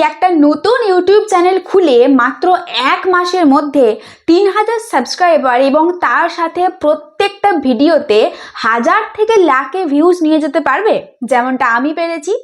একটা নতুন YouTube channel খুলে মাত্র এক মাসের মধ্যে তিন হাজার সাবস্ক্রাইবার এবং তার সাথে প্রত্যেকটা ভিডিওতে হাজার থেকে লাখে ভিউজ নিয়ে যেতে পারবে, যেমনটা আমি পেরেছি।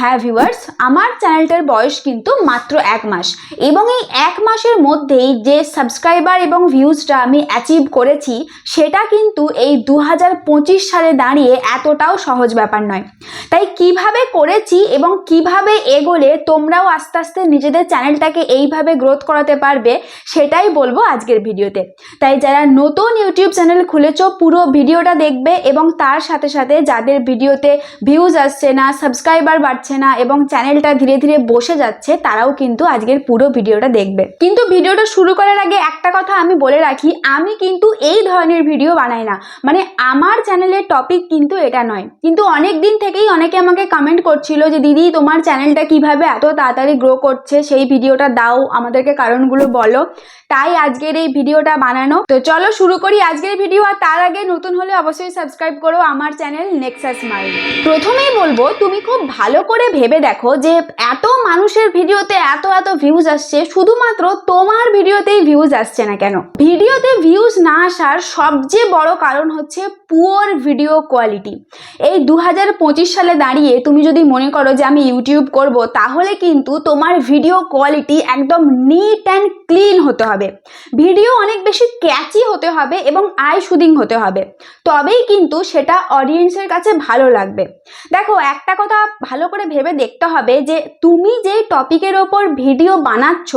হ্যাঁ ভিউয়ার্স, আমার চ্যানেলটার বয়স কিন্তু মাত্র এক মাস। এবং এই এক মাসের মধ্যেই যে সাবস্ক্রাইবার এবং ভিউজটা আমি অ্যাচিভ করেছি, সেটা কিন্তু এই দু হাজার পঁচিশ সালে দাঁড়িয়ে এতটাও সহজ ব্যাপার নয়। তাই কীভাবে করেছি এবং কীভাবে এগোলে তোমরাও আস্তে আস্তে নিজেদের চ্যানেলটাকে এইভাবে গ্রোথ করাতে পারবে, সেটাই বলব আজকের ভিডিওতে। তাই যারা নতুন ইউটিউব চ্যানেল খুলেছ, পুরো ভিডিওটা দেখবে এবং তার সাথে সাথে যাদের ভিডিওতে ভিউজ আসছে না সাবস্ক্রাইবার বাড়ছে না এবং চ্যানেলটা ধীরে ধীরে বসে যাচ্ছে, তারাও কিন্তু আজকের পুরো ভিডিওটা দেখবে। কিন্তু ভিডিওটা শুরু করার আগে একটা কথা আমি বলে রাখি, আমি কিন্তু এই ধরনের ভিডিও বানাই না। মানে আমার চ্যানেলের টপিক কিন্তু এটা নয়। কিন্তু অনেক দিন থেকেই অনেকে আমাকে কমেন্ট করছিল যে, দিদি, তোমার চ্যানেলটা কীভাবে এত তাড়াতাড়ি গ্রো করছে? সেই ভিডিওটা দাও, আমাদেরকে কারণগুলো বলো। তাই আজকের এই ভিডিওটা বানানো। তো চলো শুরু করি আজকের ভিডিও, আর তার আগে নতুন হলে অবশ্যই সাবস্ক্রাইব করো আমার চ্যানেল নেক্সাস মাইল প্রথমেই বলব, তুমি খুব ভালো করে ভেবে দেখো যে এত মানুষের ভিডিওতে এত এত ভিউজ আসছে, শুধুমাত্র তোমার ভিডিওতেই ভিউজ আসছে না কেন? ভিডিওতে ভিউজ না আসার সবচেয়ে বড় কারণ হচ্ছে পুয়ার ভিডিও কোয়ালিটি এই দু সালে দাঁড়িয়ে তুমি যদি মনে করো যে আমি ইউটিউব করব, তাহলে কিন্তু তোমার ভিডিও কোয়ালিটি একদম নিট অ্যান্ড ক্লিন হতে হবে। ভিডিও অনেক বেশি ক্যাচি হতে হবে এবং আই শুদিং হতে হবে। তবেই কিন্তু সেটা অডিয়েন্সের কাছে ভালো লাগবে। দেখো, একটা কথা ভালো করে ভেবে দেখতে হবে যে তুমি যেই টপিকের ওপর ভিডিও বানাচ্ছ,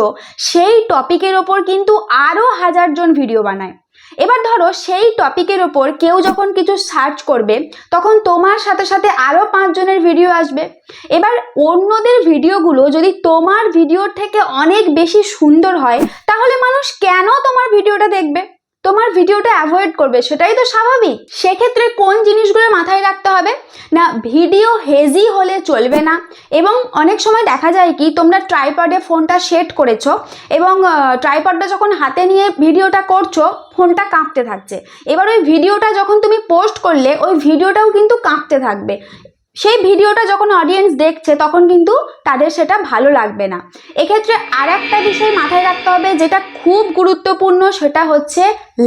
সেই টপিকের ওপর কিন্তু আরও হাজারজন ভিডিও বানায়। এবার ধরো সেই টপিকের ওপর কেউ যখন কিছু সার্চ করবে, তখন তোমার সাথে সাথে আরও পাঁচজনের ভিডিও আসবে। এবার অন্যদের ভিডিওগুলো যদি তোমার ভিডিওর থেকে অনেক বেশি সুন্দর হয়, তাহলে মানুষ কেন তোমার ভিডিওটা দেখবে? তোমার ভিডিওটা অ্যাভয়েড করবে, সেটাই তো স্বাভাবিক। সেক্ষেত্রে কোন জিনিসগুলো মাথায় রাখতে হবে? না, ভিডিও হেজি হলে চলবে না। এবং অনেক সময় দেখা যায় কি, তোমরা ট্রাইপডে ফোনটা সেট করেছ এবং ট্রাইপডটা যখন হাতে নিয়ে ভিডিওটা করছ ফোনটা কাঁপতে থাকছে। এবার ওই ভিডিওটা যখন তুমি পোস্ট করলে, ওই ভিডিওটাও কিন্তু কাঁপতে থাকবে। সেই ভিডিওটা যখন অডিয়েন্স দেখছে, তখন কিন্তু তাদের সেটা ভালো লাগবে না। এক্ষেত্রে আর একটা বিষয় মাথায় রাখতে হবে, যেটা খুব গুরুত্বপূর্ণ, সেটা হচ্ছে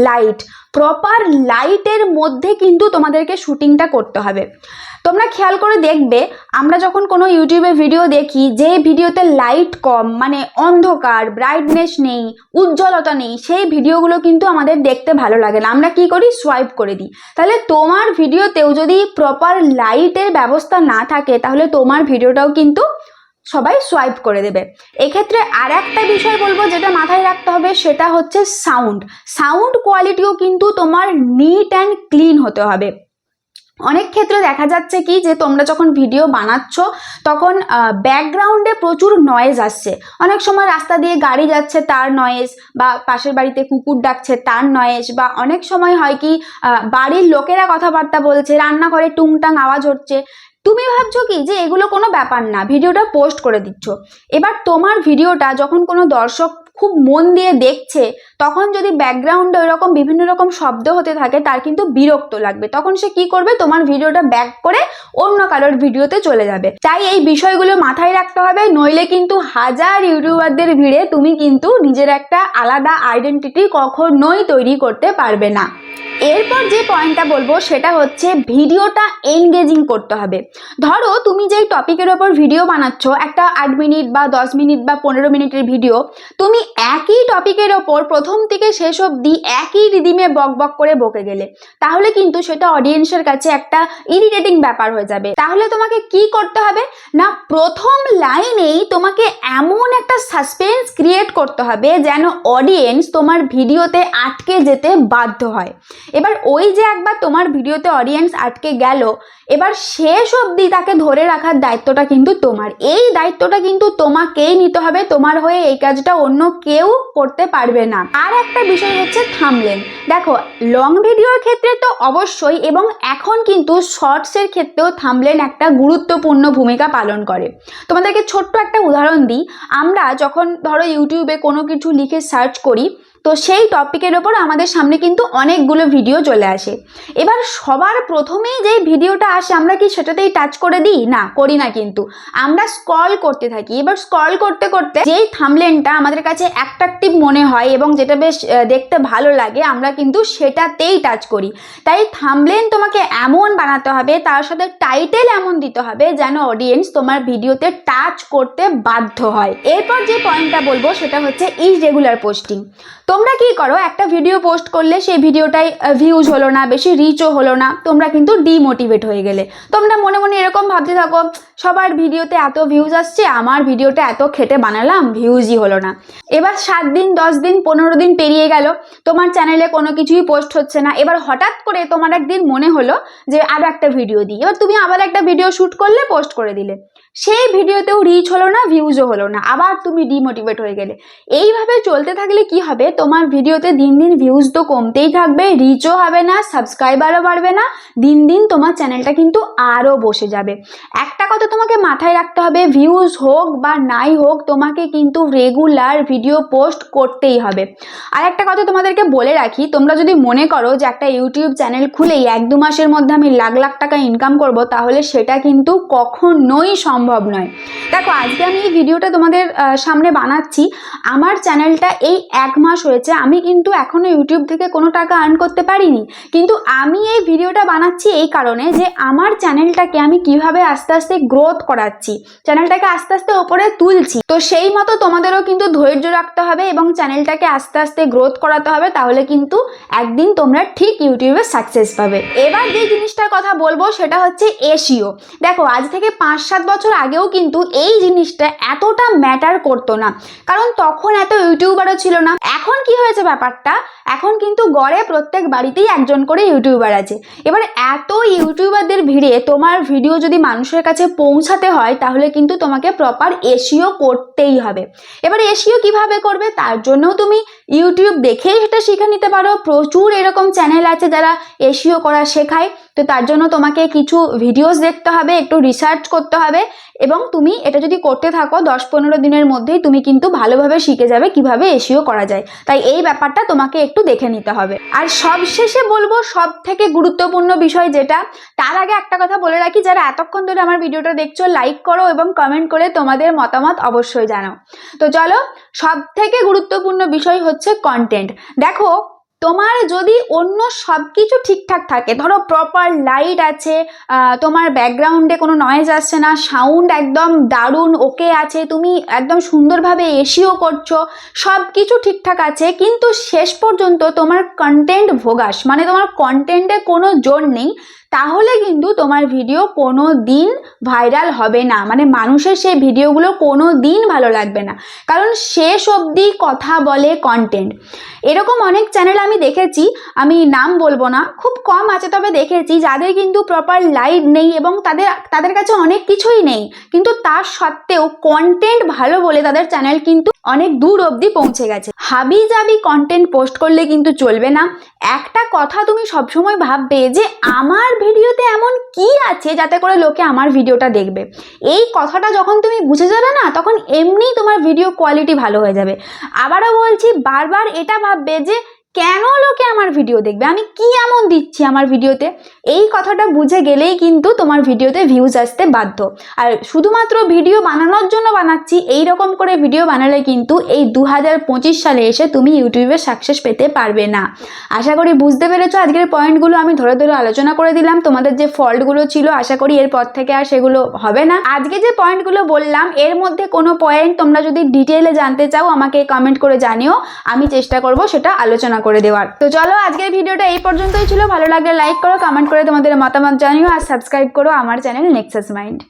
লাইট প্রপার লাইটের মধ্যে কিন্তু তোমাদেরকে শুটিংটা করতে হবে। তোমরা খেয়াল করে দেখবে, আমরা যখন কোনো ইউটিউবে ভিডিও দেখি, যে ভিডিওতে লাইট কম মানে অন্ধকার ব্রাইটনেস নেই, উজ্জ্বলতা নেই, সেই ভিডিওগুলো কিন্তু আমাদের দেখতে ভালো লাগে না। আমরা কি করি? সোয়াইপ করে দিই। তাহলে তোমার ভিডিওতেও যদি প্রপার লাইটের ব্যবস্থা না থাকে, তাহলে তোমার ভিডিওটাও কিন্তু সবাই সোয়াইপ করে দেবে। এক্ষেত্রে আর একটা বিষয় বলব যেটা মাথায় রাখতে হবে, সেটা হচ্ছে সাউন্ড সাউন্ড কোয়ালিটিও কিন্তু তোমার নিট অ্যান্ড ক্লিন হতে হবে। অনেক ক্ষেত্রে দেখা যাচ্ছে কি যে তোমরা যখন ভিডিও বানাচ্ছ, তখন ব্যাকগ্রাউন্ডে প্রচুর নয়েজ আসছে। অনেক সময় রাস্তা দিয়ে গাড়ি যাচ্ছে, তার নয়েজ বা পাশের বাড়িতে কুকুর ডাকছে, তার নয়েজ বা অনেক সময় হয় কি বাড়ির লোকেরা কথাবার্তা বলছে, রান্নাঘরে টুংটাং আওয়াজ হচ্ছে। তুমি ভাবছ কি যে এগুলো কোনো ব্যাপার না, ভিডিওটা পোস্ট করে দিচ্ছ। এবার তোমার ভিডিওটা যখন কোনো দর্শক খুব মন দিয়ে দেখছে, তখন যদি ব্যাকগ্রাউন্ডে ওইরকম বিভিন্ন রকম শব্দ হতে থাকে, তার কিন্তু বিরক্ত লাগবে। তখন সে কি করবে? তোমার ভিডিওটা ব্যাক করে অন্য কারোর ভিডিওতে চলে যাবে। তাই এই বিষয়গুলো মাথায় রাখতে হবে, নইলে কিন্তু হাজার ইউটিউবারদের ভিড়ে তুমি কিন্তু নিজের একটা আলাদা আইডেন্টিটি কখনোই তৈরি করতে পারবে না। এরপর যে পয়েন্টটা বলব, সেটা হচ্ছে ভিডিওটা এনগেজিং করতে হবে। ধরো, তুমি যেই টপিকের ওপর ভিডিও বানাচ্ছ, একটা আট মিনিট বা দশ মিনিট বা পনেরো মিনিটের ভিডিও তুমি একই টপিকের ওপর প্রথম থেকে শেষ অবধি একই রিদিমে বক বক করে বকে গেলে, তাহলে কিন্তু সেটা অডিয়েন্সের কাছে একটা ইরিটেটিং ব্যাপার হয়ে যাবে। তাহলে তোমাকে কি করতে হবে? না, প্রথম লাইনেই তোমাকে এমন একটা সাসপেন্স ক্রিয়েট করতে হবে যেন অডিয়েন্স তোমার ভিডিওতে আটকে যেতে বাধ্য হয়। এবার ওই যে একবার তোমার ভিডিওতে অডিয়েন্স আটকে গেল, এবার শেষ অবধি তাকে ধরে রাখার দায়িত্বটা কিন্তু তোমার। এই দায়িত্বটা কিন্তু তোমাকেই নিতে হবে, তোমার হয়ে এই কাজটা অন্য কেউ করতে পারবে না। আর একটা বিষয় হচ্ছে থামলেন দেখো লং ভিডিওর ক্ষেত্রে তো অবশ্যই এবং এখন কিন্তু শর্টসের ক্ষেত্রেও থামলেন একটা গুরুত্বপূর্ণ ভূমিকা পালন করে। তোমাদেরকে ছোট্ট একটা উদাহরণ দিই। আমরা যখন ধরো ইউটিউবে কোনো কিছু লিখে সার্চ করি তো সেই টপিকের ওপর আমাদের সামনে কিন্তু অনেকগুলো ভিডিও চলে আসে। এবার সবার প্রথমেই যেই ভিডিওটা আসে, আমরা কি সেটাতেই টাচ করে দিই? না, করি না কিন্তু। আমরা স্ক্রল করতে থাকি। এবার স্ক্রল করতে করতে যেই থামলেনটা আমাদের কাছে অ্যাট্রাকটিভ মনে হয় এবং যেটা বেশ দেখতে ভালো লাগে, আমরা কিন্তু সেটাতেই টাচ করি। তাই থামলেন তোমাকে এমন বানাতে হবে, তার সাথে টাইটেল এমন দিতে হবে যেন অডিয়েন্স তোমার ভিডিওতে টাচ করতে বাধ্য হয়। এরপর যে পয়েন্টটা বলব, সেটা হচ্ছে ইরেগুলার পোস্টিং তোমরা কি করো? একটা ভিডিও পোস্ট করলে সেই ভিডিওটাই ভিউজ হলো না, বেশি রিচও হলো না, তোমরা কিন্তু ডিমোটিভেট হয়ে গেলে। তোমরা মনে মনে এরকম ভাবতে থাকো, সবার ভিডিওতে এত ভিউজ আসছে, আমার ভিডিওটা এত খেটে বানালাম ভিউজই হলো না। এবার সাত দিন, দশ দিন, পনেরো দিন পেরিয়ে গেল, তোমার চ্যানেলে কোনো কিছুই পোস্ট হচ্ছে না। এবার হঠাৎ করে তোমার একদিন মনে হলো যে আরও একটা ভিডিও দিই। এবার তুমি আবার একটা ভিডিও শ্যুট করলে পোস্ট করে দিলে। সেই ভিডিওতেও রিচ হলো না ভিউজও হলো না। আবার তুমি ডিমোটিভেট হয়ে গেলে। এইভাবে চলতে থাকলে কি হবে? তোমার ভিডিওতে দিন দিন ভিউজ তো কমতেই থাকবে রিচও হবে না সাবস্ক্রাইবারও বাড়বে না, দিন দিন তোমার চ্যানেলটা কিন্তু আরও বসে যাবে। একটা কথা তোমাকে মাথায় রাখতে হবে ভিউজ হোক বা নাই হোক, তোমাকে কিন্তু রেগুলার ভিডিও পোস্ট করতেই হবে। আর একটা কথা তোমাদেরকে বলে রাখি, তোমরা যদি মনে করো যে একটা ইউটিউব চ্যানেল খুলেই এক দু মাসের মধ্যে আমি লাখ লাখ টাকা ইনকাম করব, তাহলে সেটা কিন্তু কখনোই সম্ভব নয়। দেখো, আজকে আমি এই ভিডিওটা তোমাদের সামনে বানাচ্ছি। আমার চ্যানেলটা এই এক মাস হয়েছে। আমি কিন্তু এখনও ইউটিউব থেকে কোনো টাকা আর্ন করতে পারিনি। কিন্তু আমি এই ভিডিওটা বানাচ্ছি এই কারণে যে আমার চ্যানেলটাকে আমি কীভাবে আস্তে আস্তে গ্রোথ করাচ্ছি। চ্যানেলটাকে আস্তে আস্তে ওপরে তুলছি। তো সেই মতো তোমাদেরও কিন্তু ধৈর্য রাখতে হবে এবং চ্যানেলটাকে আস্তে আস্তে গ্রোথ করাতে হবে। তাহলে কিন্তু একদিন তোমরা ঠিক ইউটিউবে সাকসেস পাবে। এবার যে জিনিসটার কথা বলব সেটা হচ্ছে এসিও দেখো, আজ থেকে পাঁচ সাত বছর আগেও কিন্তু এই জিনিসটা এতটা ম্যাটার করতো না। কারণ তখন এত ইউটিউবারও ছিল না। এখন কি হয়েছে ব্যাপারটা? এখন কিন্তু গড়ে প্রত্যেক বাড়িতেই একজন করে ইউটিউবার আছে। এবার এত ইউটিউবারদের ভিড়ে তোমার ভিডিও যদি মানুষের কাছে পৌঁছাতে হয়, তাহলে কিন্তু তোমাকে প্রপার এসিও করতেই হবে। এবার এসিও কীভাবে করবে? তার জন্যও তুমি ইউটিউব দেখেই সেটা শিখে নিতে পারো। প্রচুর এরকম চ্যানেল আছে যারা এসিও করা শেখায়। তো তার জন্য তোমাকে কিছু ভিডিওস দেখতে হবে, একটু রিসার্চ করতে হবে। এবং তুমি এটা যদি করতে থাকো দশ পনেরো দিনের মধ্যেই তুমি কিন্তু ভালোভাবে শিখে যাবে কীভাবে এসিও করা যায়। তাই এই ব্যাপারটা তোমাকে একটু দেখে নিতে হবে। আর সবশেষে বলব সব থেকে গুরুত্বপূর্ণ বিষয় যেটা, তার আগে একটা কথা বলে রাখি, যারা এতক্ষণ ধরে আমার ভিডিওটা দেখছ লাইক করো এবং কমেন্ট করে তোমাদের মতামত অবশ্যই জানাও। তো চলো সব থেকে গুরুত্বপূর্ণ বিষয় হচ্ছে কন্টেন্ট দেখো তোমার যদি অন্য সব কিছু ঠিকঠাক থাকে, ধরো প্রপার লাইট আছে তোমার ব্যাকগ্রাউন্ডে কোনো নয়েজ আসছে না সাউন্ড একদম দারুণ ওকে আছে, তুমি একদম সুন্দরভাবে এসিও করছ সব কিছু ঠিকঠাক আছে, কিন্তু শেষ পর্যন্ত তোমার কন্টেন্ট ভোগাস মানে তোমার কন্টেন্টে কোনো জোর নেই, তাহলে কিন্তু তোমার ভিডিও কোনো দিন ভাইরাল হবে না মানে মানুষের সেই ভিডিওগুলো কোনো দিন ভালো লাগবে না, কারণ শেষ অবধি কথা বলে কন্টেন্ট এরকম অনেক চ্যানেল আমি দেখেছি, আমি নাম বলব না, খুব কম আছে তবে দেখেছি, যাদের কিন্তু প্রপার লাইট নেই এবং তাদের তাদের কাছে অনেক কিছুই নেই, কিন্তু তার সত্ত্বেও কন্টেন্ট ভালো বলে তাদের চ্যানেল কিন্তু অনেক দূর অবধি পৌঁছে গেছে। হাবি জাবি কন্টেন্ট পোস্ট করলে কিন্তু চলবে না। একটা কথা তুমি সবসময় ভাববে যে, আমার ভিডিওতে এমন কি আছে যাতে করে লোকে আমার ভিডিওটা দেখবে? এই কথাটা যখন তুমি বুঝে যাবে না, তখন এমনিই তোমার ভিডিও কোয়ালিটি ভালো হয়ে যাবে। আবারও বলছি, বারবার এটা যে কেন লোকে আমার ভিডিও দেখবে? আমি কি এমন দিচ্ছি আমার ভিডিওতে এই কথাটা বুঝে গেলেই কিন্তু তোমার ভিডিওতে ভিউজ আসতে বাধ্য। আর শুধুমাত্র ভিডিও বানানোর জন্য বানাচ্ছি এই রকম করে ভিডিও বানালে কিন্তু এই দু হাজার পঁচিশ সালে এসে তুমি ইউটিউবে সাকসেস পেতে পারবে না। আশা করি বুঝতে পেরেছ, আজকের পয়েন্টগুলো আমি ধরে ধরে আলোচনা করে দিলাম। তোমাদের যে ফল্টগুলো ছিল, আশা করি এরপর থেকে আর সেগুলো হবে না। আজকে যে পয়েন্টগুলো বললাম, এর মধ্যে কোনো পয়েন্ট তোমরা যদি ডিটেলে জানতে চাও, আমাকে কমেন্ট করে জানিও। আমি চেষ্টা করব সেটা আলোচনা করে দেওয়ার। তো চলো আজকের ভিডিওটা এই পর্যন্তই ছিল। ভালো লাগলে লাইক করো কমেন্ট করে তোমাদের মতামত জানিও আর সাবস্ক্রাইব করো আমার চ্যানেল নেক্সাস মাইন্ড